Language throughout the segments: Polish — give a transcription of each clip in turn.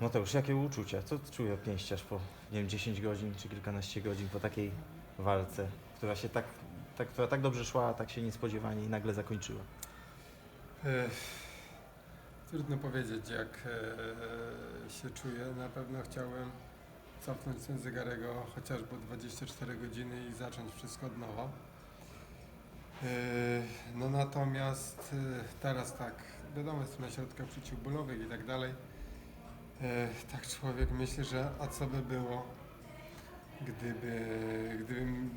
Mateusz, jakie uczucia? Co czuje pięściarz po, nie wiem, 10 godzin czy kilkanaście godzin po takiej walce, która się tak, tak, która tak dobrze szła, tak się niespodziewanie i nagle zakończyła? Ech, Trudno powiedzieć, jak e, się czuję. Na pewno chciałem cofnąć ten chociażby o 24 godziny i zacząć wszystko od nowa. E, No natomiast e, teraz tak, wiadomo, jestem na środkach przeciwbólowych i tak dalej. E, Tak człowiek myśli, że a co by było, gdyby, gdybym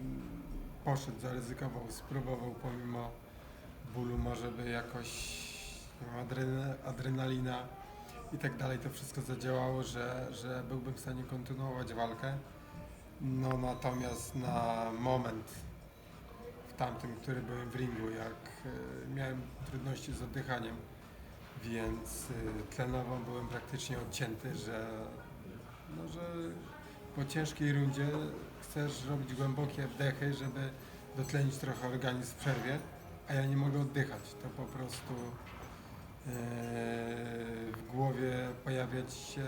poszedł, zaryzykował, spróbował pomimo bólu może by jakoś adrenalina i tak dalej to wszystko zadziałało, że, że byłbym w stanie kontynuować walkę. No natomiast na moment w tamtym, który byłem w ringu, jak e, miałem trudności z oddychaniem, więc e, tlenowo byłem praktycznie odcięty, że, no, że po ciężkiej rundzie chcesz robić głębokie wdechy, żeby dotlenić trochę organizm w przerwie, a ja nie mogę oddychać. To po prostu e, w głowie pojawiać się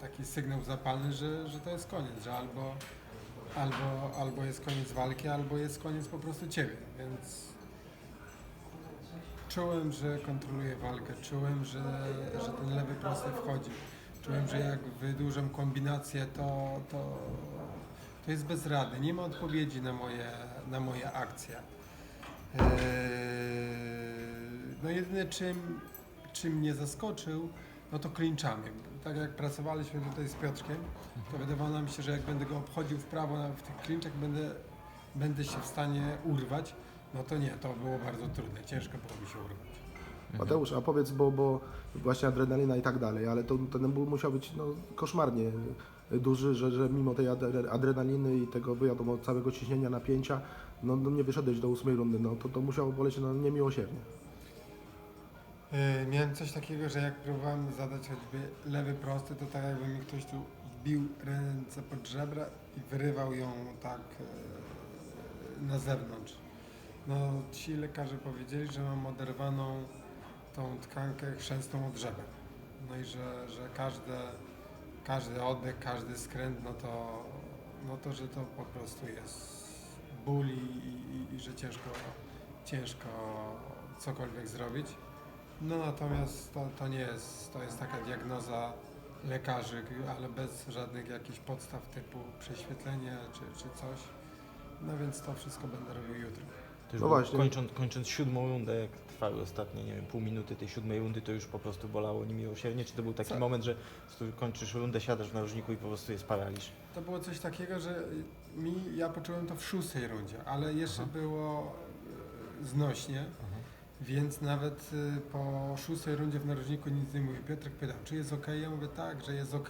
taki sygnał zapalny, że, że to jest koniec, że albo, albo, albo jest koniec walki, albo jest koniec po prostu ciebie, więc czułem, że kontroluję walkę, czułem, że, że ten lewy prosty wchodzi, czułem, że jak wydłużam kombinację, to, to, to jest bez rady, nie ma odpowiedzi na moje, na moje akcje. Eee, No jedyne czym, czym mnie zaskoczył, no to clinchami. Tak jak pracowaliśmy tutaj z Piotrkiem, to wydawało nam się, że jak będę go obchodził w prawo w tych clinchach, będę, będę się w stanie urwać. No to nie, to było bardzo trudne, ciężko było mi się urwać. Mateusz, a powiedz, bo, bo właśnie adrenalina i tak dalej, ale to, ten ból musiał być no, koszmarnie duży, że, że mimo tej adre- adrenaliny i tego, wiadomo, całego ciśnienia, napięcia, no, no nie wyszedłeś do ósmej rundy, no to, to musiało boleć no, niemiłosiernie. Yy, miałem coś takiego, że jak próbowałem zadać choćby lewy prosty, to tak jakby mi ktoś tu wbił ręce pod żebra i wyrywał ją tak yy, na zewnątrz. No ci lekarze powiedzieli, że mam oderwaną tą tkankę chrzęstą od żeber. No i że, że każde, każdy oddech, każdy skręt, no to, no to, że to po prostu jest ból i, i, i że ciężko, ciężko cokolwiek zrobić. No natomiast to, to nie jest, to jest taka diagnoza lekarzy, ale bez żadnych jakichś podstaw typu prześwietlenie czy, czy coś. No więc to wszystko będę robił jutro. Już No właśnie. Kończąc, kończąc siódmą rundę, jak trwały ostatnie, nie wiem, pół minuty tej siódmej rundy, to już po prostu bolało niemiłosiernie? Czy to był taki Co? moment, że kończysz rundę, siadasz w narożniku i po prostu jest paraliż? To było coś takiego, że mi, ja poczułem to w szóstej rundzie, ale jeszcze Aha. było e, znośnie, więc nawet e, po szóstej rundzie w narożniku nic nie mówił. Piotrek pytał, czy jest ok? Ja mówię tak, że jest ok.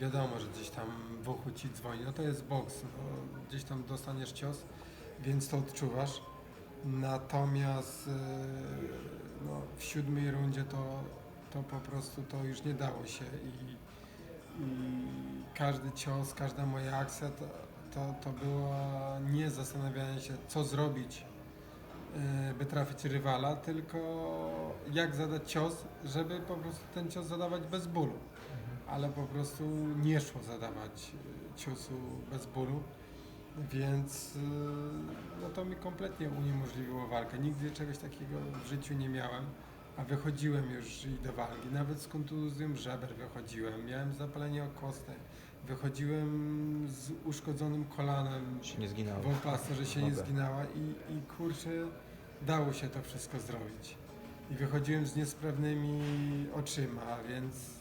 Wiadomo, że gdzieś tam w uchu ci dzwoni, no to jest boks, no, gdzieś tam dostaniesz cios, więc to odczuwasz. Natomiast e, no, w siódmej rundzie to, to po prostu to już nie dało się i, i każdy cios, każda moja akcja to, to, to było nie zastanawianie się, co zrobić, e, by trafić rywala, tylko jak zadać cios, żeby po prostu ten cios zadawać bez bólu. Ale po prostu nie szło zadawać e, ciosu bez bólu, więc e, no to mi kompletnie uniemożliwiło walkę. Nigdy czegoś takiego w życiu nie miałem, a wychodziłem już i do walki. Nawet z kontuzją żeber wychodziłem, miałem zapalenie okostne, wychodziłem z uszkodzonym kolanem, Się nie zginęło? Wolpasta, że się nie zginęła i, i kurczę, dało się to wszystko zrobić. I wychodziłem z niesprawnymi oczyma, więc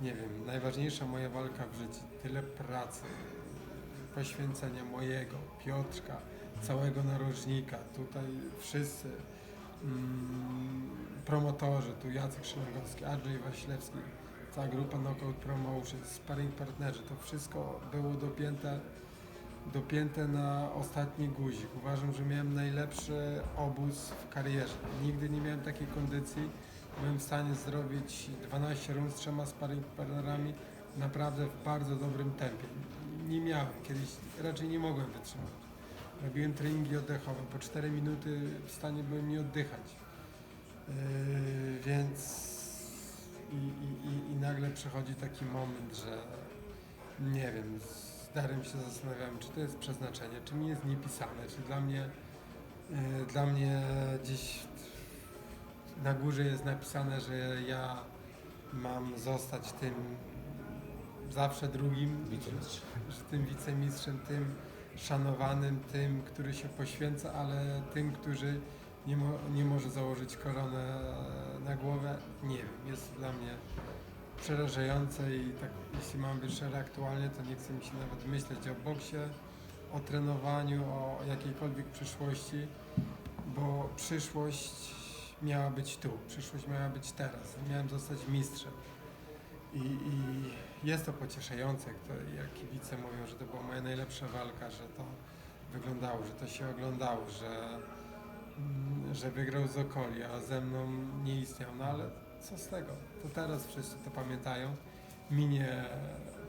nie wiem, najważniejsza moja walka w życiu, tyle pracy, poświęcenia mojego, Piotrka, całego narożnika, tutaj wszyscy mm, promotorzy, tu Jacek Szymagowski, Andrzej Waślewski, cała grupa Knockout Promotion, sparring partnerzy, to wszystko było dopięte dopięte na ostatni guzik. Uważam, że miałem najlepszy obóz w karierze. Nigdy nie miałem takiej kondycji. Byłem w stanie zrobić 12 rund z trzema sparring partnerami naprawdę w bardzo dobrym tempie. Nie miałem kiedyś, raczej nie mogłem wytrzymać. Robiłem treningi oddechowe. Po 4 minuty w stanie byłem nie oddychać. Yy, więc i, i, i, i przychodzi taki moment, że nie wiem, z Darem się zastanawiam, czy to jest przeznaczenie, czy mi jest niepisane, czy dla mnie, y, dla mnie gdzieś na górze jest napisane, że ja mam zostać tym zawsze drugim, Wicemistrz. tym wicemistrzem, tym szanowanym, tym, który się poświęca, ale tym, który nie, mo- nie może założyć koronę na głowę, nie wiem, jest dla mnie przerażające i tak, jeśli mam być szczery aktualnie, to nie chce mi się nawet myśleć o boksie, o trenowaniu, o jakiejkolwiek przyszłości, bo przyszłość miała być tu, przyszłość miała być teraz, miałem zostać mistrzem. I, i jest to pocieszające, jak, to, jak kibice mówią, że to była moja najlepsza walka, że to wyglądało, że to się oglądało, że, mm, że wygrał z okoli, a ze mną nie istniał. No ale co z tego? To teraz wszyscy to pamiętają. Minie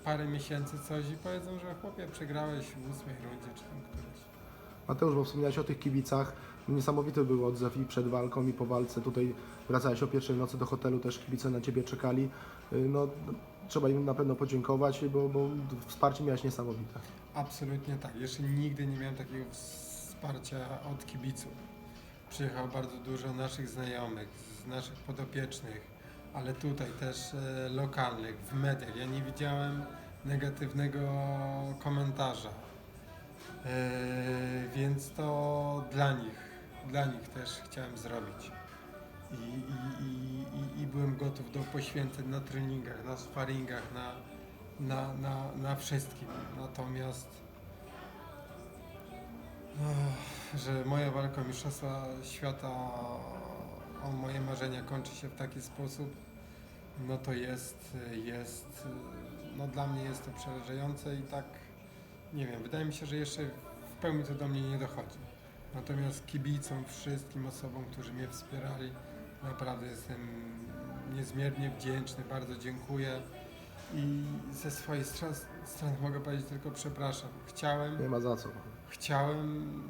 parę miesięcy coś i powiedzą, że chłopie przegrałeś w ósmej rundzie czy tam któryś. Mateusz, bo wspomniałeś o tych kibicach. Niesamowity był odzew i przed walką, i po walce. Tutaj wracałeś o pierwszej nocy do hotelu, też kibice na Ciebie czekali. Y, No, trzeba im na pewno podziękować, bo, bo wsparcie miałeś niesamowite. Absolutnie tak. Jeszcze nigdy nie miałem takiego wsparcia od kibiców. Przyjechało bardzo dużo naszych znajomych, z naszych podopiecznych, ale tutaj też e, lokalnych, w mediach. Ja nie widziałem negatywnego komentarza. E, więc to dla nich, dla nich też chciałem zrobić. I, i, i, i, byłem gotów do poświęceń na treningach, na sparingach, na, na, na, na wszystkim. Natomiast ech, że moja walka o Mistrzostwa Świata o moje marzenia kończy się w taki sposób, no to jest, jest, no dla mnie jest to przerażające i tak, nie wiem, wydaje mi się, że jeszcze w pełni to do mnie nie dochodzi. Natomiast kibicom, wszystkim osobom, którzy mnie wspierali, naprawdę jestem niezmiernie wdzięczny, bardzo dziękuję. I ze swojej stro- strony mogę powiedzieć tylko przepraszam. Chciałem, Nie ma za co. chciałem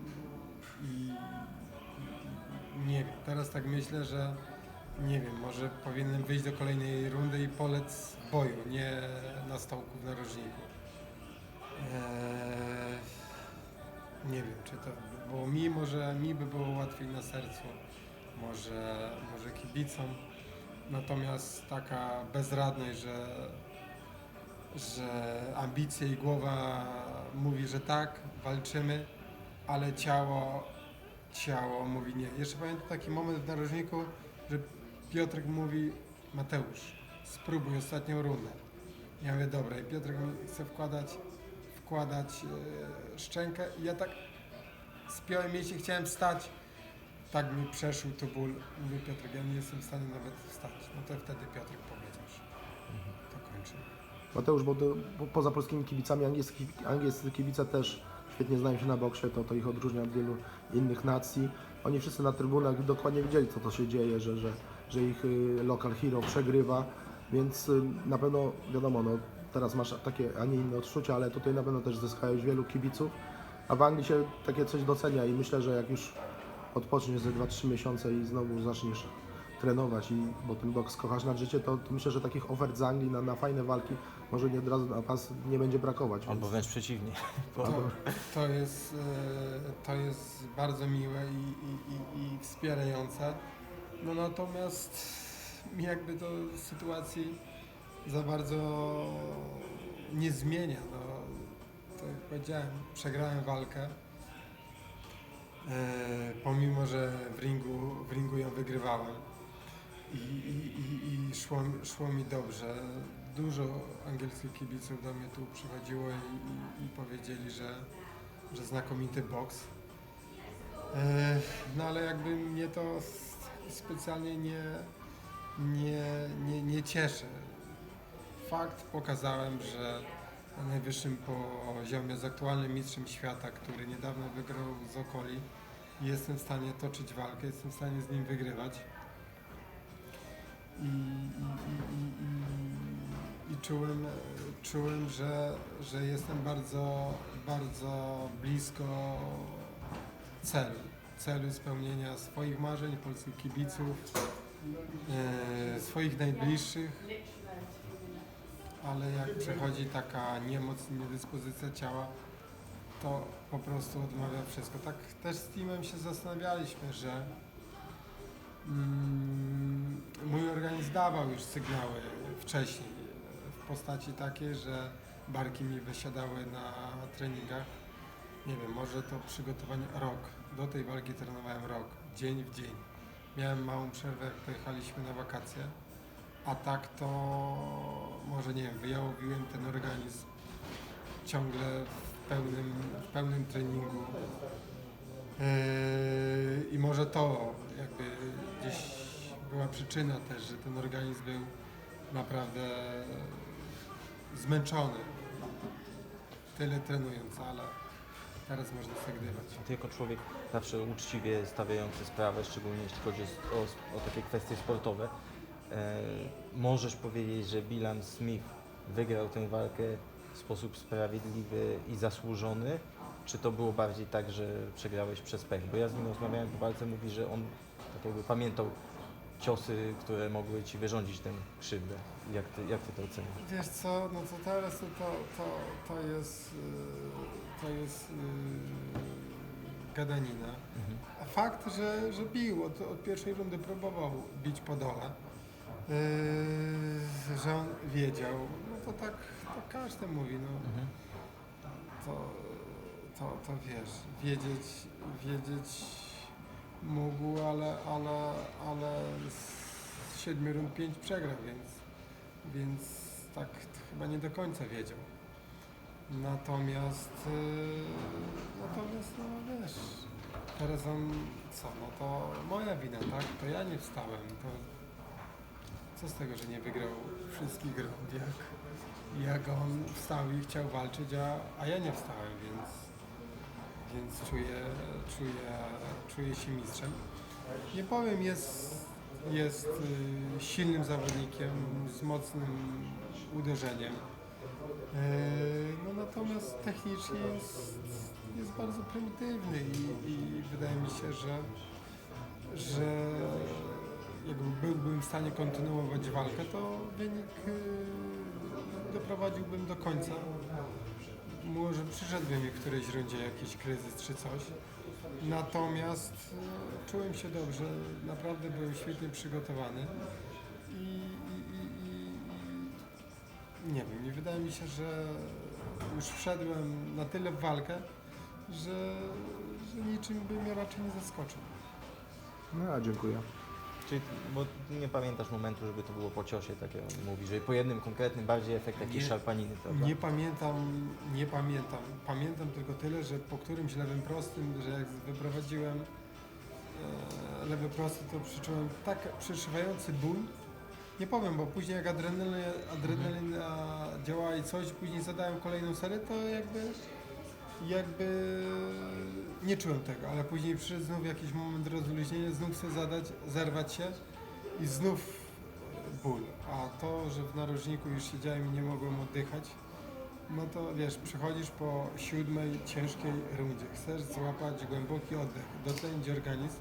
i, nie wiem. Teraz tak myślę, że nie wiem, może powinienem wyjść do kolejnej rundy i polec boju, nie na stołku w narożniku. Eee, nie wiem, czy to było mi, może mi by było łatwiej na sercu, może, może kibicom. Natomiast taka bezradność, że, że ambicje i głowa mówi, że tak, walczymy, ale ciało, ciało mówi nie. Jeszcze pamiętam taki moment w narożniku, że Piotrek mówi, Mateusz, spróbuj ostatnią rundę. Ja mówię, dobra, i Piotrek chce wkładać, wkładać e, szczękę i ja tak spiąłem mięśnie, chciałem wstać. Tak mi przeszł tu ból. Mówię, Piotrek, ja nie jestem w stanie nawet wstać. No to wtedy Piotrek powiedział, że to kończymy. Mateusz, bo, to, bo poza polskimi kibicami angielscy, angielscy kibice też świetnie znają się na boksie, to, to ich odróżnia od wielu innych nacji. Oni wszyscy na trybunach dokładnie wiedzieli, co to się dzieje, że, że, że ich y, local hero przegrywa, więc y, na pewno wiadomo, no, teraz masz takie, a nie inne odczucia, ale tutaj na pewno też zyskałeś wielu kibiców, a w Anglii się takie coś docenia i myślę, że jak już odpoczniesz ze 2-3 miesiące i znowu zaczniesz trenować, i, bo ten boks kochasz na życie, to, to myślę, że takich ofert z Anglii na, na fajne walki może nie od razu na pas nie będzie brakować. Albo Więc, wręcz przeciwnie. Bo To, to, jest, e, to jest bardzo miłe i, i, i, i wspierające. No natomiast mi jakby to sytuacji za bardzo nie zmienia. No, tak jak powiedziałem, przegrałem walkę. E, pomimo, że w ringu, w ringu ją wygrywałem i, i, i, szło, szło mi dobrze. Dużo angielskich kibiców do mnie tu przychodziło i, i, powiedzieli, że, że znakomity boks. E, no ale jakby mnie to specjalnie nie, nie, nie, nie cieszy. Fakt pokazałem, że na najwyższym poziomie z aktualnym mistrzem świata, który niedawno wygrał z Okoli, jestem w stanie toczyć walkę, jestem w stanie z nim wygrywać. I, i, i, i, czułem, czułem że, że jestem bardzo, bardzo blisko celu. Celu spełnienia swoich marzeń, polskich kibiców, e, swoich najbliższych. Ale jak przychodzi taka niemoc, niedyspozycja ciała, to po prostu odmawia wszystko. Tak też z teamem się zastanawialiśmy, że mm, mój organizm dawał już sygnały wcześniej w postaci takiej, że barki mi wysiadały na treningach. Nie wiem, może to przygotowanie rok. Do tej walki trenowałem rok, dzień w dzień. Miałem małą przerwę, jak pojechaliśmy na wakacje, a tak to może nie wiem, wyjałowiłem ten organizm ciągle w pełnym, w pełnym treningu. Yy, I może to jakby gdzieś była przyczyna też, że ten organizm był naprawdę zmęczony. Tyle trenując, ale teraz można gdywać. Ty jako człowiek zawsze uczciwie stawiający sprawę, szczególnie jeśli chodzi o, o, takie kwestie sportowe, możesz powiedzieć, że Bilan Smith wygrał tę walkę w sposób sprawiedliwy i zasłużony, czy to było bardziej tak, że przegrałeś przez pech? Bo ja z nim rozmawiałem po walce, mówi, że on tak jakby pamiętał ciosy, które mogły ci wyrządzić tę krzywdę. Jak ty, jak ty to oceniasz? Wiesz co, no to teraz to, to, to, jest, yy, to jest yy, gadanina. Mhm. A fakt, że, że bił, od, od pierwszej rundy próbował bić po dole, yy, że on wiedział, no to tak to każdy mówi, no Mhm. to, to, to wiesz, wiedzieć, wiedzieć mógł, ale, ale, ale z siedmiu rund pięć przegrał, więc, więc tak chyba nie do końca wiedział. Natomiast, yy, natomiast no wiesz, teraz on, co, no to moja wina, tak? To ja nie wstałem, to co z tego, że nie wygrał wszystkich rund, jak, jak on wstał i chciał walczyć, a, a ja nie wstałem, więc, więc czuję, czuję, czuję się mistrzem. Nie powiem, jest, jest y, silnym zawodnikiem z mocnym uderzeniem. Y, no natomiast technicznie jest, jest bardzo prymitywny i, i wydaje mi się, że, że jakby byłbym w stanie kontynuować walkę, to wynik y, doprowadziłbym do końca. Może przyszedłby mi w którejś rundzie jakiś kryzys czy coś. Natomiast y, czułem się dobrze, naprawdę byłem świetnie przygotowany i, i, i, i, nie wiem, nie wydaje mi się, że już wszedłem na tyle w walkę, że, że niczym by mnie raczej nie zaskoczył. No dziękuję. Czyli, bo nie pamiętasz momentu, żeby to było po ciosie, tak jak on mówi, że po jednym konkretnym bardziej efekt jakiejś Nie. szarpaniny, prawda? Nie pamiętam, nie pamiętam. Pamiętam tylko tyle, że po którymś lewym prostym, że jak wyprowadziłem e, lewy prosty, to przyczułem tak przeszywający ból. Nie powiem, bo później jak adrenalina, adrenalina działała i coś, później zadałem kolejną serię, to jakby jakby nie czułem tego, ale później przyszedł znów jakiś moment rozluźnienia, znów chcę zadać, zerwać się i znów ból. A to, że w narożniku już siedziałem i nie mogłem oddychać, no to wiesz, przychodzisz po siódmej ciężkiej rundzie, chcesz złapać głęboki oddech, dotlenić organizm,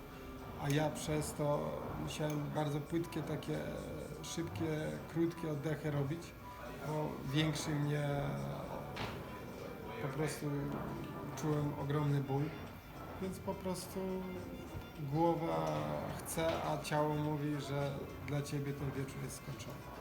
a ja przez to musiałem bardzo płytkie, takie szybkie, krótkie oddechy robić, bo większy mnie po prostu czułem ogromny ból, więc po prostu głowa chce, a ciało mówi, że dla ciebie ten wieczór jest skończony.